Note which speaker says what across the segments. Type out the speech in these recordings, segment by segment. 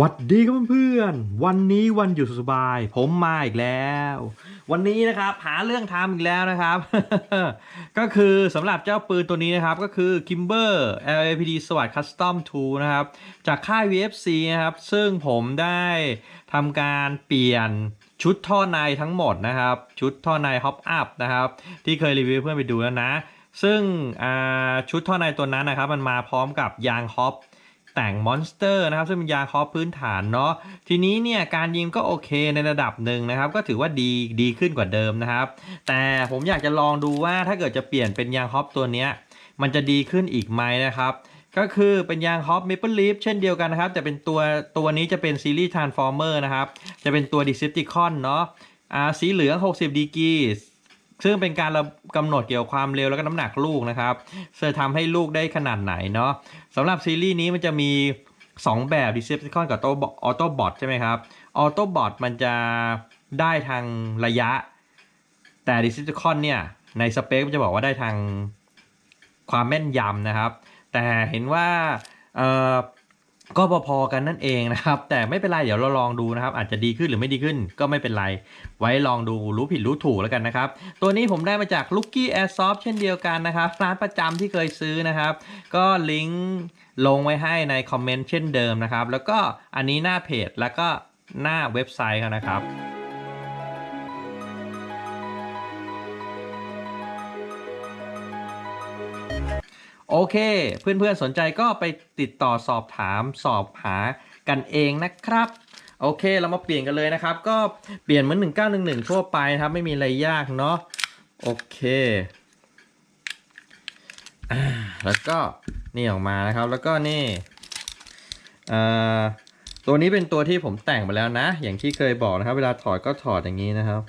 Speaker 1: หวัดดีครับเพื่อนวันนี้วันหยุดสบาย ผมมาอีกแล้ว วันนี้นะครับหาเรื่องทำอีกแล้วนะครับ ก็คือสำหรับเจ้าปืนตัวนี้นะครับ ก็คือ Kimber LAPD SWAT Custom 2 นะครับ จากค่าย VFC นะครับ ซึ่งผมได้ทำการเปลี่ยนชุดท่อในทั้งหมดนะครับ ชุดท่อใน Hop Up นะครับ ที่เคยรีวิวเพื่อนไปดูแล้วนะ ซึ่งชุดท่อในตัวนั้นนะครับ มันมาพร้อมกับยางฮอป แต่งมอนสเตอร์นะครับซึ่งเป็นยาคอพื้นฐานเนาะทีนี้เนี่ยการยิงก็โอเคในระดับหนึ่งนะครับ ก็ถือว่าดีดีขึ้นกว่าเดิมนะครับ แต่ผมอยากจะลองดูว่าถ้าเกิดจะเปลี่ยนเป็นยางฮอปตัวเนี้ยมันจะดีขึ้นอีกไหมนะครับก็คือเป็นยางฮอปเมเปิลลีฟเช่นเดียวกันนะครับ แต่เป็นตัวตัวนี้จะเป็นซีรีส์ทรานส์ฟอร์เมอร์นะครับ จะเป็นตัวดิซิปติคอนเนาะสีเหลือง 60ดีกี ซึ่งเป็นการระกำหนดเกี่ยวกับความเร็วแล้วก็น้ำหนักลูกนะครับจะทำให้ลูกได้ขนาดไหนเนาะสำหรับซีรีส์นี้มันจะมี 2 แบบ Decepticon กับ Autobot ใช่ไหมครับ Autobot มันจะได้ทางระยะ แต่ Decepticon เนี่ยในสเปคมันจะบอกว่าได้ทางความแม่นยำนะครับ แต่เห็นว่าเอ่อ ก็พอๆกันนั่นเองนะครับ แต่ไม่เป็นไรเดี๋ยวเราลองดูนะครับ อาจจะดีขึ้นหรือไม่ดีขึ้นก็ไม่เป็นไร ไว้ลองดูรู้ผิดรู้ถูกแล้วกันนะครับ ตัวนี้ผมได้มาจาก Lucky Airsoft เช่นเดียวกันนะครับร้านประจำที่เคยซื้อนะครับ ก็ลิงก์ลงไว้ให้ในคอมเมนต์เช่นเดิมนะครับ แล้วก็อันนี้หน้าเพจแล้วก็หน้าเว็บไซต์เขานะครับ โอเค เพื่อนๆสนใจก็ไปติดต่อสอบถามสอบหากันเองนะครับโอเคเรามาเปลี่ยนกันเลยนะครับ ก็เปลี่ยนเหมือน 1911 ทั่วไปนะครับ ไม่มีอะไรยากเนาะโอเคอ่าแล้วก็นี่ออกมานะครับ แล้วก็นี่อ่าตัวนี้เป็นตัวที่ผมแต่งไปแล้วนะ อย่างที่เคยบอกนะครับ เวลาถอดก็ถอดอย่างนี้นะครับ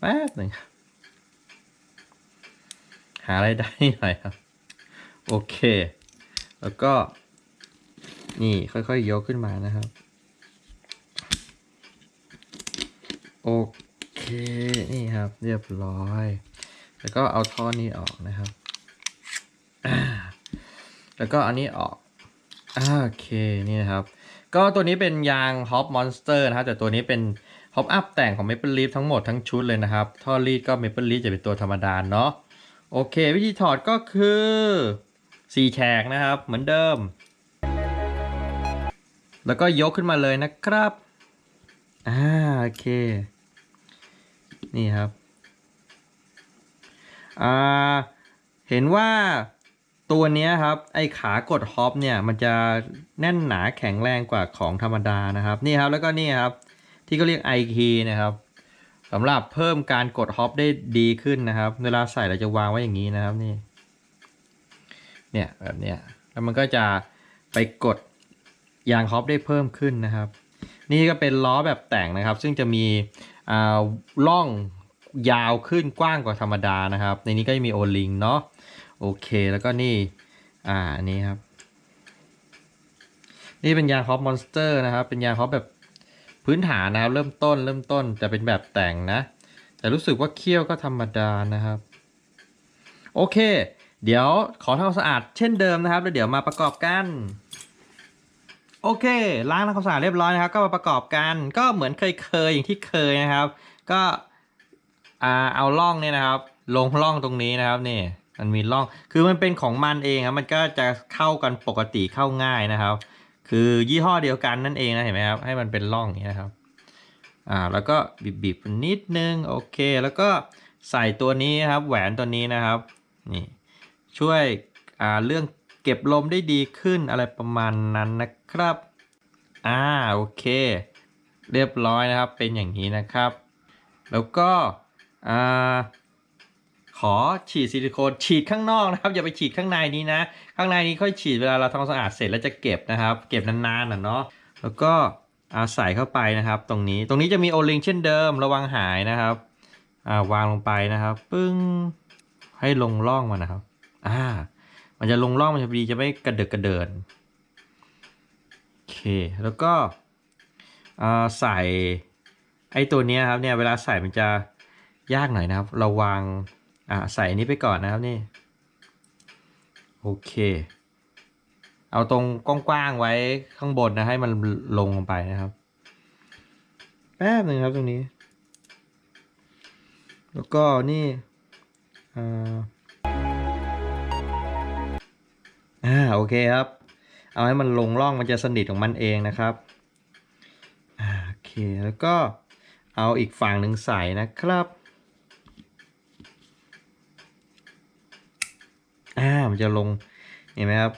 Speaker 1: แป๊บนึ่ง หาอะไรได้หน่อยครับ โอเค แล้วก็ นี่ค่อยๆยกขึ้นมานะครับ โอเค นี่ครับ เรียบร้อย แล้วก็เอาท่อนี้ออกนะครับ แล้วก็อันนี้ออกโอเคนี่นะครับ ก็ตัวนี้เป็นยาง Hop Monster นะครับ แต่ตัวนี้เป็น Hop Up แต่งของ Maple Leaf ทั้งหมดทั้งชุดเลยนะครับ ท่อรีดก็ Maple Leaf จะเป็นตัวธรรมดาเนาะ โอเค วิธีถอดก็คือสีแฉกนะครับ เหมือนเดิม แล้วก็ยกขึ้นมาเลยนะครับอ่าโอเค นี่ครับอ่าเห็นว่าตัวนี้ครับ ไอ้ขากดฮอปเนี่ยมันจะแน่นหนาแข็งแรงกว่าของธรรมดานะครับ นี่ครับแล้วก็นี่ครับ ที่ก็เรียกไอคีนะครับ สำหรับเพิ่มการกดฮอปได้ดีขึ้นนะครับ เวลาใส่เราจะวางไว้อย่างนี้นะครับนี่ เนี่ยแบบเนี้ยแล้วมันก็จะไปกดยางฮอปได้เพิ่มขึ้นนะครับ นี่ก็เป็นล้อแบบแต่งนะครับ ซึ่งจะมีอ่าล่องยาวขึ้นกว้างกว่าธรรมดานะครับ ในนี้ก็จะมีโอลิงเนาะโอเคแล้วก็นี่อ่าอันนี้ครับ นี่เป็นยางฮอปมอนสเตอร์นะครับ เป็นยางฮอปแบบ พื้นฐานนะครับ เริ่มต้นเริ่มต้นจะเป็นแบบแต่งนะ แต่รู้สึกว่าเคี่ยวก็ธรรมดานะครับ โอเค เดี๋ยวขอทำความสะอาดเช่นเดิมนะครับแล้วเดี๋ยวมาประกอบกัน โอเค ล้างทำความสะอาดเรียบร้อยนะครับ ก็มาประกอบกัน ก็เหมือนเคยเคยๆอย่างที่เคยนะครับ ก็เอาล่องเนี่ยนะครับ ลงล่องตรงนี้นะครับนี่มันมีร่อง คือมันเป็นของมันเองครับ มันก็จะเข้ากันปกติเข้าง่ายนะครับ คือยี่ห้อเดียวกันนั่นเองนะเห็นไหมครับ ให้มันเป็นร่องอย่างนี้นะครับ อ่า แล้วก็บีบๆนิดนึง โอเค แล้วก็ใส่ตัวนี้ครับ แหวนตัวนี้นะครับ นี่ ช่วย อ่า เรื่องเก็บลมได้ดีขึ้นอะไรประมาณนั้นนะครับ อ่า โอเค เรียบร้อยนะครับ เป็นอย่างนี้นะครับ แล้วก็ อ่า ขอฉีดซิลิโคนฉีดข้างนอกนะครับอย่าไปฉีดข้างในนี้นะ ข้างในนี้ค่อยฉีดเวลาเราทำความสะอาดเสร็จแล้วจะเก็บนะครับ เก็บนานๆนะเนาะแล้วก็อาใส่เข้าไปนะครับ ตรงนี้ตรงนี้จะมีโอลิงเช่นเดิมระวังหายนะครับอ่าวางลงไปนะครับ ปึ้งให้ลงร่องมันนะครับอ่ามันจะลงร่องมันจะดีจะไม่กระเดิกกระเดินโอเคแล้วก็อ่าใส่ไอ้ตัวนี้ครับเนี่ยเวลาใส่มันจะยากหน่อยนะครับราวาง อ่าใส่อันนี้ไปก่อนนะครับนี่ โอเค เอาตรงกว้างๆไว้ข้างบนนะให้มันลงลงไปนะครับ แป๊บหนึ่งครับตรงนี้ แล้วก็นี่อ่าอ่าโอเคครับ เอาให้มันลงร่องมันจะสนิทของมันเองนะครับอ่าโอเคแล้วก็เอาอีกฝั่งหนึ่งใส่นะครับ อ่า มันจะลง เห็นไหมครับ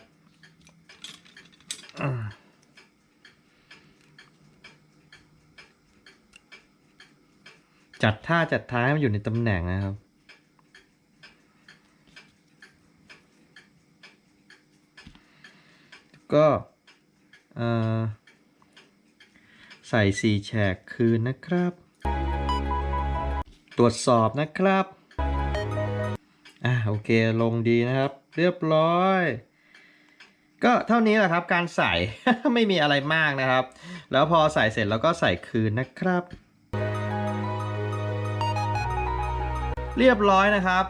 Speaker 1: จัดท่าจัดท้ายให้มันอยู่ในตำแหน่งนะครับก็ใส่สีแฉกคืนนะครับ ตรวจสอบนะครับ อะโอเคลงดีนะครับ เรียบร้อย ก็เท่านี้แหละครับ การใส่ ไม่มีอะไรมากนะครับ แล้วพอใส่เสร็จแล้วก็ใส่คืนนะครับ เรียบร้อยนะครับ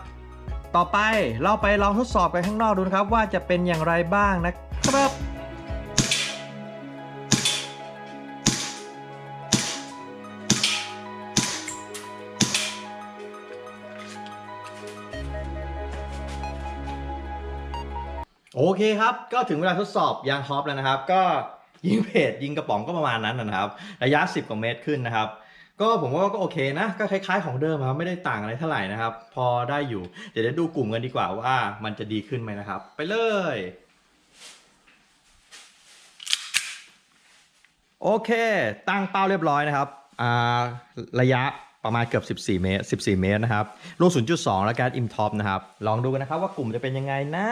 Speaker 1: ต่อไปเราไปลองทดสอบกันข้างนอกดูนะครับ ว่าจะเป็นอย่างไรบ้างนะครับ โอเคครับ ก็ถึงเวลาทดสอบยางฮอปแล้วนะครับ ก็ยิงเพจยิงกระป๋องก็ประมาณนั้นนะครับ ระยะ 10กว่าเมตรขึ้นนะครับ ก็ผมว่าก็โอเคนะ ก็คล้ายๆของเดิมครับไม่ได้ต่างอะไรเท่าไหร่นะครับ พอได้อยู่ เดี๋ยวเดี๋ยวดูกลุ่มกันดีกว่าว่ามันจะดีขึ้นไหมนะครับ ไปเลยโอเค ตั้งเป้าเรียบร้อยนะครับอ่าระยะประมาณเกือบ 14 เมตร 14 เมตรนะครับ ลูก 0.2 แล้วการอิมท็อปนะครับ ลองดูกันนะครับว่ากลุ่มจะเป็นยังไงนะ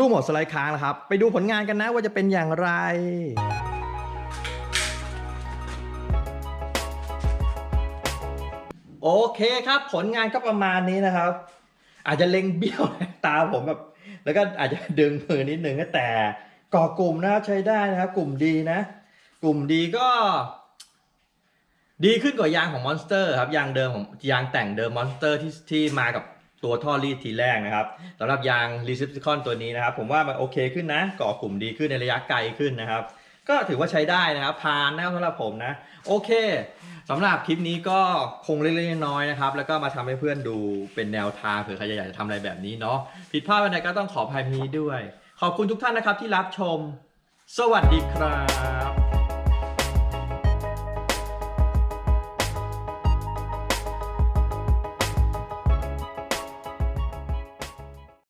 Speaker 1: ลูกหมดสไลด์ค้างแล้วครับ ไปดูผลงานกันนะว่าจะเป็นอย่างไรโอเคครับ ผลงานก็ประมาณนี้นะครับ อาจจะเล็งเบี้ยวตาผมแบบ แล้วก็อาจจะดึงมือนิดนึงแต่ก่อกลุ่มนะครับใช้ได้นะครับ กลุ่มดีนะ กลุ่มดีก็ ดีขึ้นกว่ายางของมอนสเตอร์ครับยางเดิมของยางแต่งเดิมมอนสเตอร์ที่ที่มากับ ตัวท่อรีดทีแรกนะครับสำหรับยางรีซิปซิคอนตัวนี้นะครับ ผมว่ามันโอเคขึ้นนะก่อกลุ่มดีขึ้นในระยะไกลขึ้นนะครับ ก็ถือว่าใช้ได้นะครับผ่านนะครับสำหรับผมนะ โอเคสำหรับคลิปนี้ก็คงเล็กๆน้อยๆนะครับ แล้วก็มาทำให้เพื่อนดูเป็นแนวทางเผื่อใครอยากจะทำอะไรแบบนี้เนาะผิดพลาดไปไหนก็ต้องขออภัยนี้ด้วย ขอบคุณทุกท่านนะครับที่รับชม สวัสดีครับ